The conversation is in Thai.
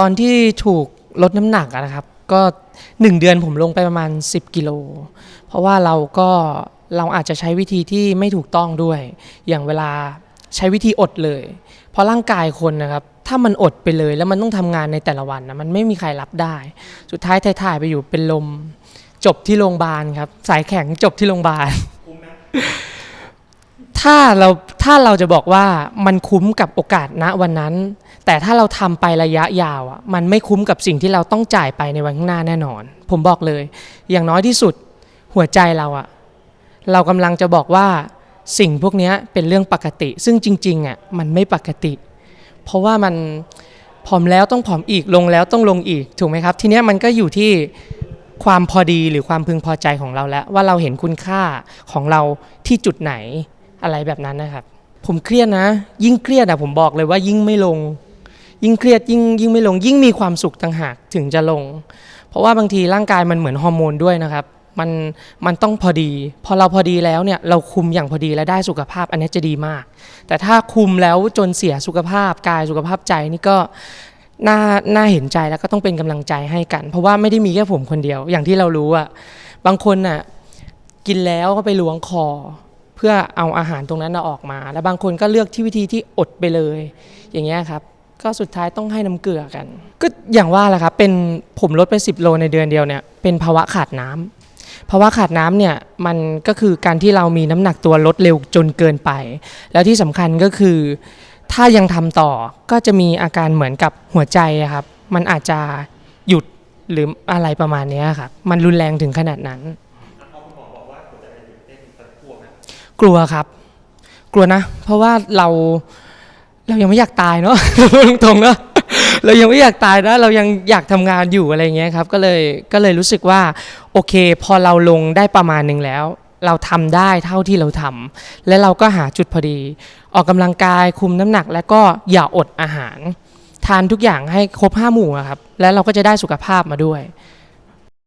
ตอนที่ถูกลดน้ำหนักนะครับ ก็ 1 เดือนผมลงไปประมาณ 10 กิโล เพราะว่าเราก็เราอาจจะใช้วิธีที่ไม่ถูกต้องด้วย อย่างเวลาใช้วิธีอดเลย เพราะร่างกายคนนะครับ ถ้ามันอดไปเลยแล้วมันต้องทำงานในแต่ละวันนะมันไม่มีใครรับได้ สุดท้ายถ่ายๆไปอยู่เป็นลม จบที่โรงพยาบาลครับ สายแข็งจบที่โรงพยาบาล ถ้าเราถ้าเราจะบอกว่ามันคุ้มกับโอกาสณวันนั้น แต่ถ้าเราทำไประยะยาวอะมันไม่คุ้มกับสิ่งที่เราต้องจ่ายไปในวันข้างหน้าแน่นอน ผมบอกเลย อย่างน้อยที่สุดหัวใจเราอะเรากำลังจะบอกว่าสิ่งพวกนี้เป็นเรื่องปกติ ซึ่งจริงๆอะมันไม่ปกติ เพราะว่ามันผอมแล้วต้องผอมอีกลงแล้วต้องลงอีกถูกไหมครับ ทีนี้มันก็อยู่ที่ความพอดีหรือความพึงพอใจของเราแล้ว ว่าเราเห็นคุณค่าของเราที่จุดไหน อะไรแบบนั้นนะครับ ผมเครียดนะ ยิ่งเครียดอะผมบอกเลยว่ายิ่งไม่ลง ยิ่งเครียดยิ่งยิ่งไม่ลง ยิ่งมีความสุขต่างหากถึงจะลง เพราะว่าบางทีร่างกายมันเหมือนฮอร์โมนด้วยนะครับมันมันต้องพอดี พอเราพอดีแล้วเนี่ยเราคุมอย่างพอดีและได้สุขภาพอันนี้จะดีมาก แต่ถ้าคุมแล้วจนเสียสุขภาพกายสุขภาพใจนี่ก็น่าน่าเห็นใจแล้วก็ต้องเป็นกำลังใจให้กัน เพราะว่าไม่ได้มีแค่ผมคนเดียว อย่างที่เรารู้อะบางคนน่ะกินแล้วก็ไปล้วงคอ เพื่อเอาอาหารตรงนั้นออกมา แล้วบางคนก็เลือกที่วิธีที่อดไปเลย อย่างเงี้ยครับ ก็สุดท้ายต้องให้น้ำเกลือกัน ก็อย่างว่าแหละครับเป็นผมลดไป 10 โลในเดือนเดียวเนี่ยเป็นภาวะขาดน้ำภาวะขาดน้ำเนี่ยมันก็คือการที่เรามีน้ำหนักตัวลดเร็วจนเกินไป แล้วที่สำคัญก็คือ ถ้ายังทำต่อก็จะมีอาการเหมือนกับหัวใจครับ มันอาจจะหยุดหรืออะไรประมาณนี้ครับ มันรุนแรงถึงขนาดนั้น กลัวครับ กลัวนะ เพราะว่าเราเรายังไม่อยากตายเนาะตรงๆเนาะเรายังไม่อยากตายนะเรายังอยากทำงานอยู่อะไรเงี้ยครับก็เลยก็เลยรู้สึกว่าโอเค พอเราลงได้ประมาณหนึ่งแล้ว เราทำได้เท่าที่เราทำและเราก็หาจุดพอดี ออกกำลังกายคุมน้ำหนัก แล้วก็อย่าอดอาหาร ทานทุกอย่างให้ครบห้าหมู่ครับ แล้วเราก็จะได้สุขภาพมาด้วย